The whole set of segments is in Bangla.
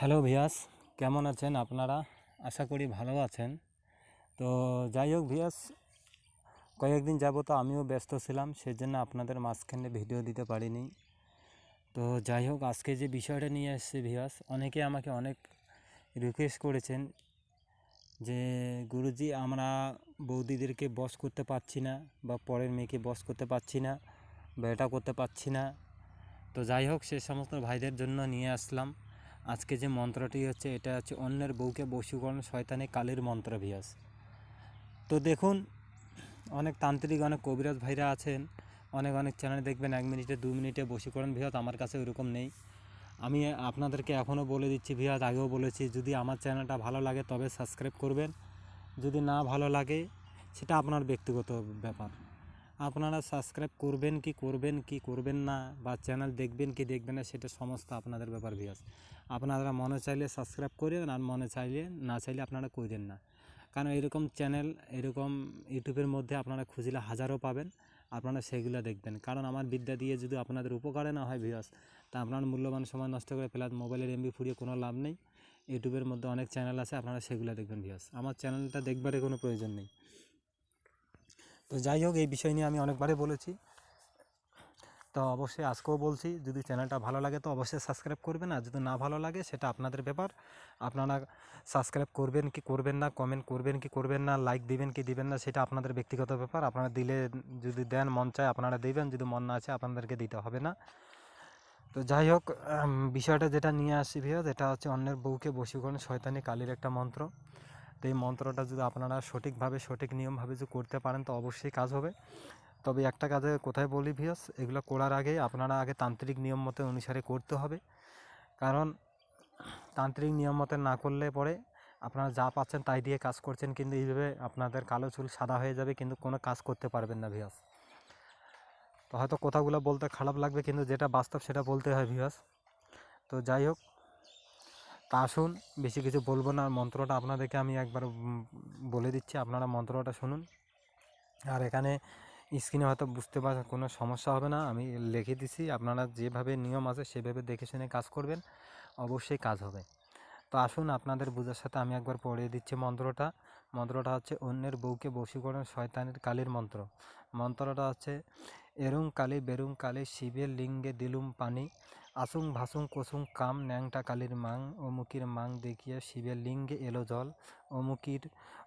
হ্যালো ভিয়াস, কেমন আছেন আপনারা? আশা করি ভালো আছেন। তো যাই হোক ভিয়াস, কয়েকদিন যাবত আমিও ব্যস্ত ছিলাম সেই জন্য আপনাদের মাঝখানে ভিডিও দিতে পারিনি। তো যাই হোক, আজকে যে বিষয়টা নিয়ে এসেছে ভিয়াস, অনেকে আমাকে অনেক রিকোয়েস্ট করেছেন যে, গুরুজি, আমরা বৌদিদেরকে বস করতে পারছি না বা পরের মেয়েকে বস করতে পারছি না বা এটা করতে পারছি না। তো যাই হোক, সে সমস্ত ভাইদের জন্য নিয়ে আসলাম। আজকে যে মন্ত্রটি হচ্ছে, এটা হচ্ছে অন্যের বউকে বশীকরণ শয়তানে কালীর মন্ত্র ভিয়াস তো দেখুন, অনেক তান্ত্রিক, অনেক কবিরাজ ভাইরা আছেন, অনেক অনেক চ্যানেল দেখবেন, এক মিনিটে, দু মিনিটে বশীকরণ ভিয়াস আমার কাছে ওইরকম নেই। আমি আপনাদেরকে এখনও বলে দিচ্ছি ভিয়াস আগেও বলেছি, যদি আমার চ্যানেলটা ভালো লাগে তবে সাবস্ক্রাইব করবেন, যদি না ভালো লাগে, সেটা আপনার ব্যক্তিগত ব্যাপার। আপনারা সাবস্ক্রাইব করবেন কি করবেন কি করবেন না, বা চ্যানেল দেখবেন কি দেখবেন না, সেটা সমস্ত আপনাদের ব্যাপার ভিয়াস আপনারা মনে চাইলে সাবস্ক্রাইব করেন আর মনে চাইলে, না চাইলে আপনারা করেন না। কারণ এরকম চ্যানেল এরকম ইউটিউবের মধ্যে আপনারা খুঁজলে হাজারও পাবেন, আপনারা সেগুলো দেখবেন। কারণ আমার বিদ্যা দিয়ে যদি আপনাদের উপকারে না হয় ভিউয়ার্স তা আপনার মূল্যবান সময় নষ্ট করে ফেলার মোবাইলের এমবি ফুরিয়ে কোনো লাভ নেই। ইউটিউবের মধ্যে অনেক চ্যানেল আছে, আপনারা সেগুলো দেখবেন ভিউয়ার্স আমার চ্যানেলটা দেখবারে কোনো প্রয়োজন নেই। তো যাই হোক, এই বিষয় নিয়ে আমি অনেকবারই বলেছি। তো অবশ্যই আজকেও বলছি, যদি চ্যানেলটা ভালো লাগে তো অবশ্যই সাবস্ক্রাইব করবেন, আর যদি না ভালো লাগে সেটা আপনাদের ব্যাপার। আপনারা সাবস্ক্রাইব করবেন কি করবেন না কমেন্ট করবেন কি করবেন না লাইক দিবেন কি দিবেন না, সেটা আপনাদের ব্যক্তিগত ব্যাপার। আপনারা দিলে যদি দেন, মন চায় আপনারা দিবেন, যদি মন না আছে আপনাদেরকে দিতে হবে না। তো যাই হোক বিষয়টা যেটা নিয়ে আসি ভিও এটা হচ্ছে অন্যের বউকে বশীকরণ শয়তানি কালীর একটা মন্ত্র। তো এই মন্ত্রটা যদি আপনারা সঠিকভাবে, সঠিক নিয়মভাবে যদি করতে পারেন, তো অবশ্যই কাজ হবে। তবে একটা কাজে কোথায় বলি ভিয়াস এগুলো করার আগে আপনারা আগে তান্ত্রিক নিয়ম মতো অনুসারে করতে হবে। কারণ তান্ত্রিক নিয়ম মতো না করলে পরে আপনারা যা পাচ্ছেন তাই দিয়ে কাজ করছেন, কিন্তু এইভাবে আপনাদের কালো চুল সাদা হয়ে যাবে, কিন্তু কোনো কাজ করতে পারবেন না ভিয়াস তো হয়তো কথাগুলো বলতে খারাপ লাগবে, কিন্তু যেটা বাস্তব সেটা বলতে হয় ভিয়াস তো যাই হোক তা আসুন বেশি কিছু বলব না। মন্ত্রটা আপনাদেরকে আমি একবার বলে দিচ্ছি, আপনারা মন্ত্রটা শুনুন। আর এখানে স্ক্রিনে হয়তো বুঝতে পারছেন কোনো সমস্যা হবে না। আমি লিখে দিছি, আপনারা যেভাবে নিয়ম আছে, সেভাবে দেখে শুনে কাজ করবেন। অবশ্যই কাজ হবে। তো আসুন, আপনাদের বোঝার সাথে আমি একবার পড়ে দিচ্ছি মন্ত্রটা। মন্ত্রটা হচ্ছে, অন্যের বউকে বশীকরণ শয়তানের কালীর মন্ত্র। মন্ত্রটা হচ্ছে এরুং কালী বেরুং কালী শিবের লিঙ্গে দিলুম পানি। আসুং ভাসুং কোসুং কাম ন্যাংটা কালীর মাং, অমুকির মাং দেখিয়া শিবের লিঙ্গে এলো জল। অমুকির,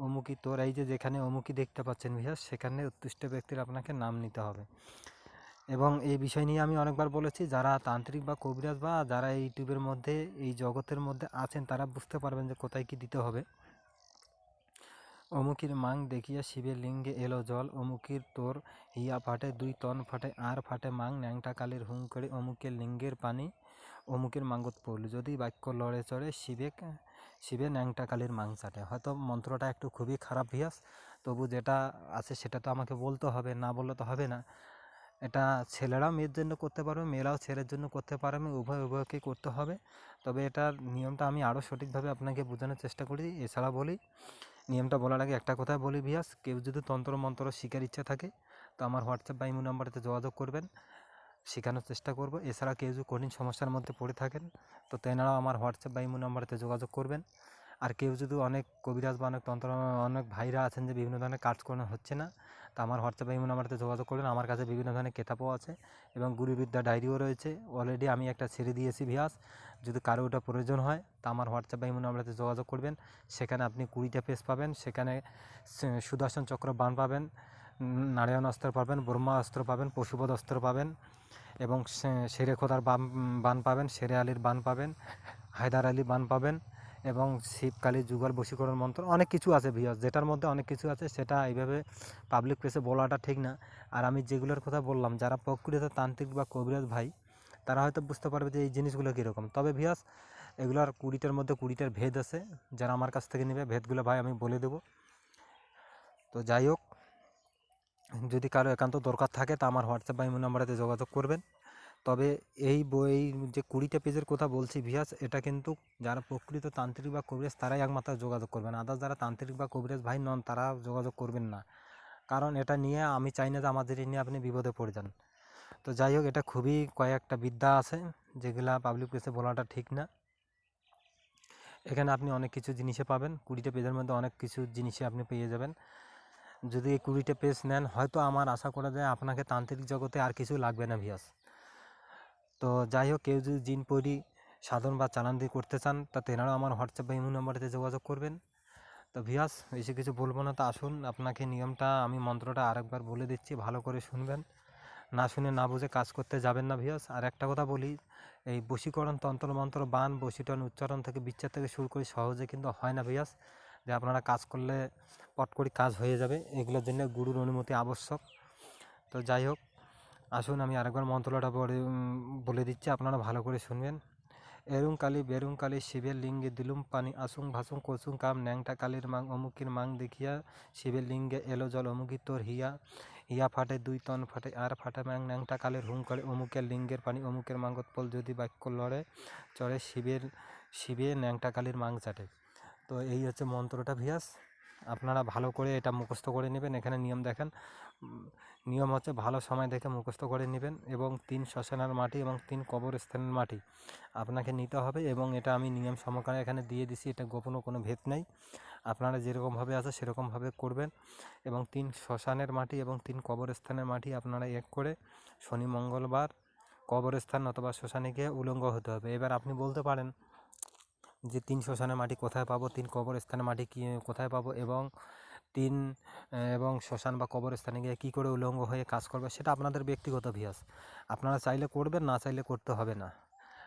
অমুকি তোর এই যে যেখানে অমুকি দেখতে পাচ্ছেন ভিয়াস সেখানে উৎকৃষ্ট ব্যক্তির আপনাকে নাম নিতে হবে। এবং এই বিষয় নিয়ে আমি অনেকবার বলেছি, যারা তান্ত্রিক বা কবিরাজ বা যারা ইউটিউবের মধ্যে, এই জগতের মধ্যে আছেন, তারা বুঝতে পারবেন যে কোথায় কি দিতে হবে। অমুকির মাং দেখিয়া শিবের লিঙ্গে এলো জল, অমুকির তোর হিয়া ফাটে দুই তন ফাটে, আর ফাটে মাং, ন্যাংটা কালের হুং করে অমুকের লিঙ্গের পানি, অমুকের মাঙ্গত পড়ল। যদি বাক্য লড়ে চড়ে শিবে শিবে ন্যাংটা কালীর মাং চাটে। হয়তো মন্ত্রটা একটু খুবই খারাপ ভিয়াস, তবু যেটা আছে সেটা তো আমাকে বলতে হবে, না বললে তো হবে না। এটা ছেলেরাও মেয়ের জন্য করতে পারবে, মেয়েরাও ছেলের জন্য করতে পারবে, উভয় উভয়কেই করতে হবে। তবে এটার নিয়মটা আমি আরও সঠিকভাবে আপনাকে বোঝানোর চেষ্টা করি, এছাড়া বলি নিয়মটা বলার আগে একটা কথা বলি ভিয়াস, কেউ যদি তন্ত্র মন্ত্র শেখার ইচ্ছা থাকে, তো আমার হোয়াটসঅ্যাপ বা ইমো নাম্বারেতে যোগাযোগ করবেন। শেখানোর চেষ্টা করব। এছাড়া কেউ যদি কঠিন সমস্যার মধ্যে পড়ে থাকেন, তো তেনারাও আমার হোয়াটসঅ্যাপ বা ইমো নাম্বারেতে যোগাযোগ করবেন। আর কেউ যদি অনেক কবিরাজ বা অনেক তন্ত্র, অনেক ভাইরা আছেন যে বিভিন্ন ধরনের কাজ করানো হচ্ছে না তা আমার হোয়াটসঅ্যাপ ইমো নাম্বারতে যোগাযোগ করবেন আমার কাছে বিভিন্ন ধরনের কেতাবও আছে এবং গুরুবিদ্যা ডায়েরিও রয়েছে। অলরেডি আমি একটা ছেড়ে দিয়েছি ভিয়াস, যদি কারও ওটা প্রয়োজন হয়, তা আমার হোয়াটসঅ্যাপ ইমো নাম্বারতে যোগাযোগ করবেন। সেখানে আপনি কুড়িটা পেজ পাবেন, সেখানে সুদর্শন চক্র বান পাবেন নারায়ণ অস্ত্র পাবেন, ব্রহ্মা অস্ত্র পাবেন, পশুপদ অস্ত্র পাবেন এবং সে- শেরে খোদার বান বান পাবেন শেরে আলীর বান পাবেন, হায়দার আলী বান পাবেন। এবং শিবকালী যুগল বশীকরণ মন্ত্র অনেক কিছু আছে ভিয়াস যেটার মধ্যে অনেক কিছু আছে, সেটা এইভাবে পাবলিক প্লেসে বলাটা ঠিক না। আর আমি যেগুলোর কথা বললাম, যারা প্রকৃত তান্ত্রিক বা কবিরাজ ভাই, তারা হয়তো বুঝতে পারবে যে এই জিনিসগুলো কীরকম। তবে ভিয়াস এগুলোর কুড়িটার মধ্যে কুড়িটার ভেদ আছে। যারা আমার কাছ থেকে নেবে, ভেদগুলো ভাই আমি বলে দেবো। তো যাই হোক, যদি কারও একান্ত দরকার থাকে, তা আমার হোয়াটসঅ্যাপ বা ইমো নাম্বারেতে যোগাযোগ করবেন। তবে এই বই যে কুড়িটা পেজের কথা বলছি ভিয়াস, এটা কিন্তু যারা প্রকৃত তান্ত্রিক বা কবিরাজ তারাই একমাত্র যোগাযোগ করবেন। আদার্স যারা তান্ত্রিক বা কবিরাজ ভাই নন, তারা যোগাযোগ করবেন না। কারণ এটা নিয়ে আমি চাই না যে আমাদের নিয়ে আপনি বিপদে পড়ে যান। তো যাই হোক, এটা খুবই কয়েকটা বিদ্যা আছে, যেগুলা পাবলিক প্লেসে বলাটা ঠিক না। এখানে আপনি অনেক কিছু জিনিসে পাবেন, কুড়িটা পেজের মধ্যে অনেক কিছু জিনিসে আপনি পেয়ে যাবেন। যদি এই কুড়িটা পেজ নেন, হয়তো আমার আশা করা যায় আপনাকে তান্ত্রিক জগতে আর কিছু লাগবে না ভিয়াস। তো যাই হোক কেউ যদি জিন পরি, সাধন বা চালান দিয়ে করতে চান, তা তেনারাও আমার হোয়াটসঅ্যাপ বা ইমো নাম্বারেতে যোগাযোগ করবেন। তো ভিয়াস বেশি কিছু বলব না, তা আসুন, আপনাকে নিয়মটা, আমি মন্ত্রটা আরেকবার বলে দিচ্ছি, ভালো করে শুনবেন। না শুনে না বুঝে কাজ করতে যাবেন না ভিয়াস আর একটা কথা বলি, এই বশীকরণ তন্ত্র মন্ত্র বান বশীকরণ, উচ্চারণ থেকে বিচ্ছেদ থেকে শুরু করে সহজে কিন্তু হয় না ভিয়াস যে আপনারা কাজ করলে পট করে কাজ হয়ে যাবে, এগুলোর জন্য গুরুর অনুমতি আবশ্যক। তো যাই হোক আসুন আমি আরেকবার মন্ত্রটা উম, বলে দিচ্ছি আপনারা ভালো করে শুনবেন। এরুং কালী বেরুং কালী শিবের লিঙ্গে দিলুম পানি আসুং ভাসুং কসুং কাম ন্যাংটা কালীর মাং অমুকির মাং দেখিয়া শিবের লিঙ্গে এলো জল অমুকি তোর হিয়া হিয়া ফাটে দুই তন ফাটে আর ফাটে ম্যাং ন্যাংটা কালের হুম করে অমুকের লিঙ্গের পানি অমুকের মাঙ্গতপল যদি বাক্য লড়ে চড়ে শিবের শিবে ন্যাংটা কালীর মাং চাটে। তো এই হচ্ছে মন্ত্রটা ভিয়াস। আপনারা ভালো করে এটা মুখস্থ করে নেবেন। এখানে নিয়ম দেখেন নিয়ম হচ্ছে ভালো সময় দেখে মুখস্থ করে নেবেন এবং তিন শ্মশানের মাটি এবং তিন কবরস্থানের মাটি আপনাকে নিতে হবে এবং এটা আমি নিয়ম সমকারে এখানে দিয়ে দিছি, এটা গোপনও কোনো ভেদ নেই। আপনারা যেরকমভাবে আছে সেরকমভাবে করবেন এবং তিন শ্মশানের মাটি এবং তিন কবরস্থানের মাটি আপনারা এক করে শনি, মঙ্গলবার কবরস্থান অথবা শ্মশানে গিয়ে উলঙ্গ হতে হবে। এবার আপনি বলতে পারেন যে তিন শ্মশানের মাটি কোথায় পাবো, তিন কবরস্থানের মাটি কি, কোথায় পাবো এবং তিন এবং শ্মশান বা কবরস্থানে গিয়ে কী করে উলঙ্গ হয়ে কাজ করবে সেটা আপনাদের ব্যক্তিগত অভ্যাস। আপনারা চাইলে করবেন, না চাইলে করতে হবে না।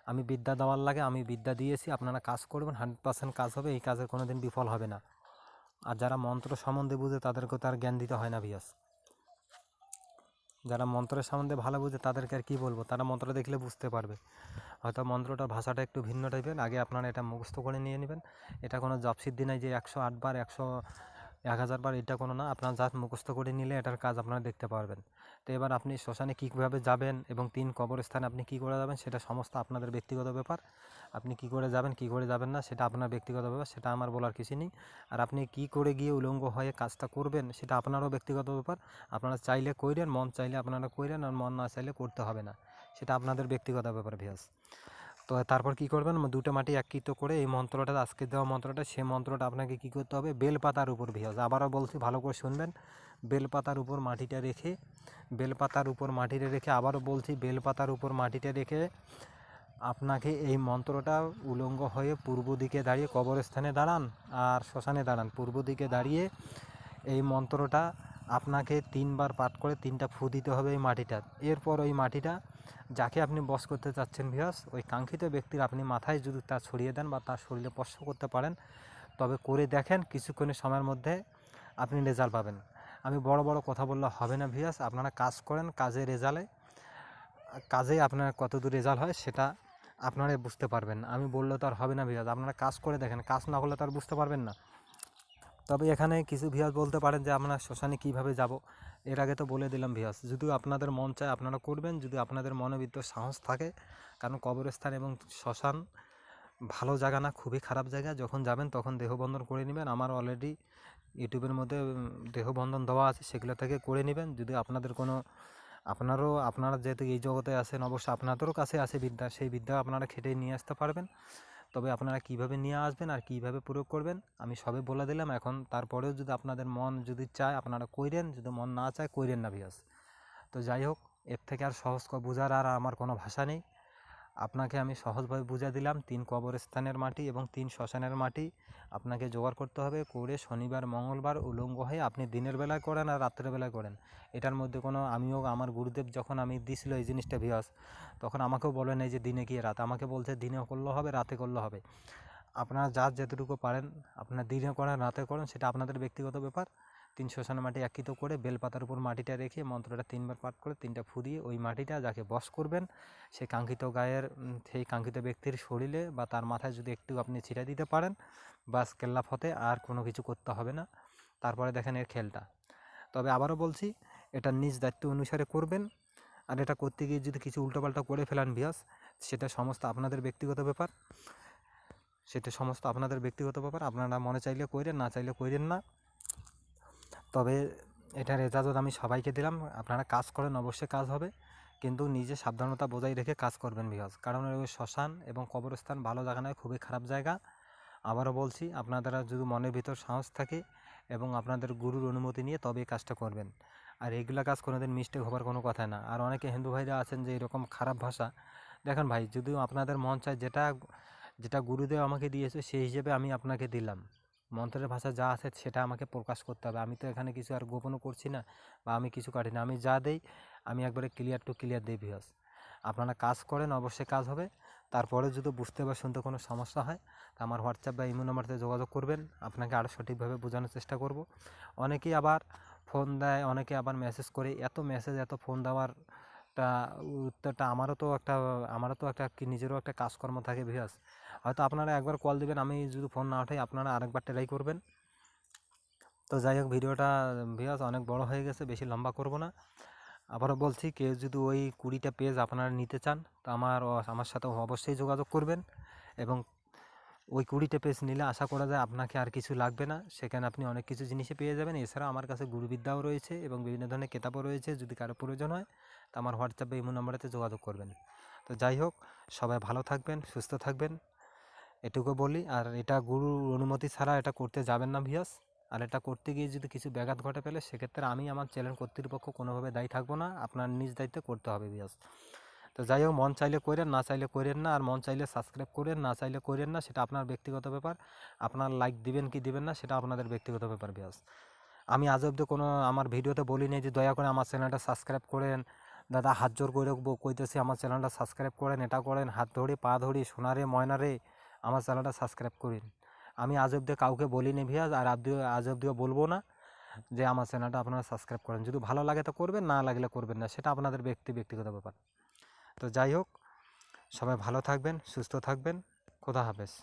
আমি বিদ্যা দেওয়ার লাগে, আমি বিদ্যা দিয়েছি, আপনারা কাজ করবেন, হান্ড্রেড পার্সেন্ট কাজ হবে, এই কাজের কোনো দিন বিফল হবে না। আর যারা মন্ত্র সম্বন্ধে বুঝে তাদেরকে তার জ্ঞান দিতে হয় না, ভিয়াস। যারা মন্ত্রের সম্বন্ধে ভালো বুঝে তাদেরকে আর কী বলব? তারা মন্ত্র দেখলে বুঝতে পারবে। হয়তো মন্ত্রটার ভাষাটা একটু ভিন্ন টাইপের আগে আপনারা এটা মুখস্থ করে নিয়ে নেবেন। এটা কোনো জপসিদ্ধি নাই যে একশো আটবার, একশো এক হাজার বার এটা কোনো না, আপনার জাস্ট মুখস্থ করে নিলে এটার কাজ আপনারা দেখতে পারবেন। তো এবার আপনি শ্মশানে কীভাবে যাবেন এবং তিন কবরস্থানে আপনি কী করে যাবেন সেটা সমস্ত আপনাদের ব্যক্তিগত ব্যাপার। আপনি কী করে যাবেন, কী করে যাবেন না সেটা আপনার ব্যক্তিগত ব্যাপার, সেটা আমার বলার কিছু নেই। আর আপনি কী করে গিয়ে উলঙ্গ হয়ে কাজটা করবেন সেটা আপনারও ব্যক্তিগত ব্যাপার। আপনারা চাইলে কইরেন, মন চাইলে আপনারা কইরেন আর মন না চাইলে করতে হবে না। সেটা আপনাদের ব্যক্তিগত ব্যাপার ভিয়াস তো তারপর কি করবেন? দুটো মাটি একত্রিত করে এই মন্ত্রটা, আজকে দেওয়া মন্ত্রটা সেই মন্ত্রটা আপনাকে কি করতে হবে? বেলপাতার উপর ভিয়াস আবারও বলছি, ভালো করে শুনবেন। বেলপাতার উপর মাটিটা রেখে, বেলপাতার উপর মাটিটা রেখে আবারও বলছি, বেলপাতার উপর মাটিটা রেখে আপনাকে এই মন্ত্রটা উলঙ্গ হয়ে পূর্ব দিকে দাঁড়িয়ে কবরস্থানে দাঁড়ান আর শ্মশানে দাঁড়ান। পূর্ব দিকে দাঁড়িয়ে এই মন্ত্রটা আপনাকে তিনবার পাঠ করে তিনটা ফু দিতে হবে এই মাটিটা এরপর ওই মাটিটা যাকে আপনি বস করতে চাচ্ছেন ভিয়াস ওই কাঙ্ক্ষিত ব্যক্তির আপনি মাথায় যদি তা ছড়িয়ে দেন বা তার শরীরে স্পর্শ করতে পারেন, তবে করে দেখেন কিছুক্ষণের সময়ের মধ্যে আপনি রেজাল্ট পাবেন। আমি বড় বড় কথা বললে হবে না ভিয়াস আপনারা কাজ করেন কাজে রেজাল্টে কাজে আপনার কতদূর রেজাল্ট হয় সেটা আপনারাই বুঝতে পারবেন। আমি বললে তো আর হবে না ভিয়াস আপনারা কাজ করে দেখেন, কাজ না করলে তো আর বুঝতে পারবেন না। তবে এখানে কিছু ভিয়াস বলতে পারেন যে, আমরা শ্মশানে কীভাবে যাব? এর আগে তো বলে দিলাম ভিয়াস যদি আপনাদের মন চায় আপনারা করবেন, যদি আপনাদের মনে ভিতর সাহস থাকে, কারণ কবরস্থান এবং শ্মশান ভালো জায়গা না, খুবই খারাপ জায়গা। যখন যাবেন তখন দেহবন্ধন করে নেবেন। আমার অলরেডি ইউটিউবের মধ্যে দেহবন্ধন দেওয়া আছে, সেগুলো থেকে করে নেবেন। যদি আপনাদের কোনো, আপনারও, আপনারা যেহেতু এই জগতে আছেন অবশ্যই আপনাদেরও কাছে আছে বিদ্যা। সেই বিদ্যা আপনারা খেটে নিয়ে আসতে পারবেন। তবে আপনারা কীভাবে নিয়ে আসবেন আর কীভাবে প্রয়োগ করবেন, আমি সবে বলে দিলাম। এখন তারপরেও যদি আপনাদের মন যদি চায়, আপনারা কইরেন, যদি মন না চায় কইরেন না বিয়াস তো যাই হোক, এর থেকে আর সহজ বোঝার আর আমার কোনো ভাষা নেই। আপনাকে আমি সহজভাবে বুঝা দিলাম, তিন কবরস্থানের মাটি এবং তিন শ্মশানের মাটি। আপনাকে জোগাড় করতে হবে করে শনিবার, মঙ্গলবার উলঙ্গ হয়ে আপনি দিনের বেলায় করেন আর রাত্রের বেলায় করেন। এটার মধ্যে কোনো আমিও, আমার গুরুদেব যখন আমি দিছিল এই জিনিসটা ভিয়াস তখন আমাকেও বলে নেই যে দিনে গিয়ে রাত। আমাকে বলছে দিনে করলে হবে, রাতে করলে হবে। আপনারা যার যতটুকু পারেন, আপনার দিনে করেন, রাতে করেন, সেটা আপনাদের ব্যক্তিগত ব্যাপার। তিন শ্মশানের মাটি একত্রিত করে বেলপাতার উপর মাটিটা রেখে মন্ত্রটা তিনবার পাঠ করে তিনটা ফু দিয়ে ওই মাটিটা যাকে বশ করবেন সেই কাঙ্ক্ষিত গায়ের সেই কাঙ্ক্ষিত ব্যক্তির শরীরে বা তার মাথায় যদি একটু আপনি ছিটা দিতে পারেন, বাস কেল্লা ফতে আর কোনো কিছু করতে হবে না। তারপরে দেখেন এর খেলটা। তবে আবারও বলছি, এটা নিজ দায়িত্ব অনুসারে করবেন। আর এটা করতে গিয়ে যদি কিছু উল্টোপাল্টা করে ফেলান বিয়াস, সেটা সমস্ত আপনাদের ব্যক্তিগত ব্যাপার। সেটা সমস্ত আপনাদের ব্যক্তিগত ব্যাপার। আপনারা মনে চাইলে কইরেন, না চাইলে কইরেন না। তবে এটার এজাজত আমি সবাইকে দিলাম, আপনারা কাজ করেন, অবশ্যই কাজ হবে। কিন্তু নিজে সাবধানতা বজায় রেখে কাজ করবেন বিকজ কারণ ওই শ্মশান এবং কবরস্থান ভালো জায়গা নয়, খুবই খারাপ জায়গা। আবারও বলছি আপনারা যদি মনের ভিতর সাহস থাকে এবং আপনাদের গুরুর অনুমতি নিয়ে তবে কাজটা করবেন। আর এইগুলা কাজ কোনোদিন মিস্টেক হবার কোনো কথা না। আর অনেকে হিন্দু ভাইরা আছেন যে এরকম খারাপ ভাষা। দেখেন ভাই, যদিও আপনাদের মন চায় যেটা যেটা গুরুদেব আমাকে দিয়েছে, সেই হিসেবে আমি আপনাকে দিলাম। মন্ত্রের ভাষা যা আছে সেটা আমাকে প্রকাশ করতে হবে। আমি তো এখানে কিছু আর গোপনও করছি না বা আমি কিছু কাটি না। আমি যা দেই, আমি একবারে ক্লিয়ার টু ক্লিয়ার দেই ভিউয়ার্স আপনারা কাজ করেন, অবশ্যই কাজ হবে। তারপরে যদি বুঝতে বা শুনতে কোনো সমস্যা হয়, তা আমার হোয়াটসঅ্যাপ বা ইমো নাম্বারতে যোগাযোগ করবেন। আপনাকে আরও সঠিকভাবে বোঝানোর চেষ্টা করব। অনেকেই আবার ফোন দেয়, অনেকে আবার মেসেজ করে। এত মেসেজ এত ফোন দেওয়ার টা উত্তরটা আমারও তো একটা, আমারও তো একটা কি নিজেরও একটা কাজকর্ম থাকে ভিউয়ার্স হয়তো আপনারা একবার কল দিবেন, আমি যদি ফোন না ওঠাই আপনারা আরেকবার ট্রাই করবেন। তো যাই হোক, ভিডিওটা ভিউয়ার্স অনেক বড় হয়ে গেছে, বেশি লম্বা করব না। আবারও বলছি, কেউ যদি ওই কুড়িটা পেজ আপনারা নিতে চান, তো আমার আমার সাথে অবশ্যই যোগাযোগ করবেন এবং ওই কুড়িটা পেজ নিলে আশা করা যায় আপনাকে আর কিছু লাগবে না। সেখানে আপনি অনেক কিছু জিনিসই পেয়ে যাবেন। এছাড়া আমার কাছে গুরুবিদ্যাও রয়েছে এবং বিভিন্ন ধরনের কেতাবও রয়েছে, যদি কারও প্রয়োজন হয়। তো আমার হোয়াটসঅ্যাপে ইমো নাম্বারেতে যোগাযোগ করবেন। তো যাই হোক, সবাই ভালো থাকবেন, সুস্থ থাকবেন। এটুকু বলি, আর এটা গুরুর অনুমতি ছাড়া এটা করতে যাবেন না ভিয়াস আর এটা করতে গিয়ে যদি কিছু ব্যাঘাত ঘটে ফেলে সেক্ষেত্রে আমি আমার চ্যানেল কর্তৃপক্ষ কোনোভাবে দায়ী থাকব না, আপনার নিজ দায়িত্বে করতে হবে ভিয়াস তো যাই হোক, মন চাইলে করেন, না চাইলে করেন না, আর মন চাইলে সাবস্ক্রাইব করেন, না চাইলে করেন না, সেটা আপনার ব্যক্তিগত ব্যাপার। আপনার লাইক দিবেন কি দিবেন না, সেটা আপনাদের ব্যক্তিগত ব্যাপার ভিয়াস আমি আজ অব্দি কোনো, আমার ভিডিওতে বলি যে দয়া করে আমার চ্যানেলটা সাবস্ক্রাইব করেন দাদা হাত জোর করে কইতেছি, আমার চ্যানেলটা সাবস্ক্রাইব করেন, এটা করেন, হাত ধরে, পা ধরি সোনারে ময়নারে আমার চ্যানেলটা সাবস্ক্রাইব করেন। আমি আজ অব্দি কাউকে বলিনি ভিয়াজ, আর আজ অব্দিও বলব না যে, আমার চ্যানেলটা আপনারা সাবস্ক্রাইব করেন। যদি ভালো লাগে তো করবেন, না লাগলে করবেন না, সেটা আপনাদের ব্যক্তি, ব্যক্তিগত ব্যাপার। তো যাই হোক, সবাই ভালো থাকবেন, সুস্থ থাকবেন, খোদা হাফেজ।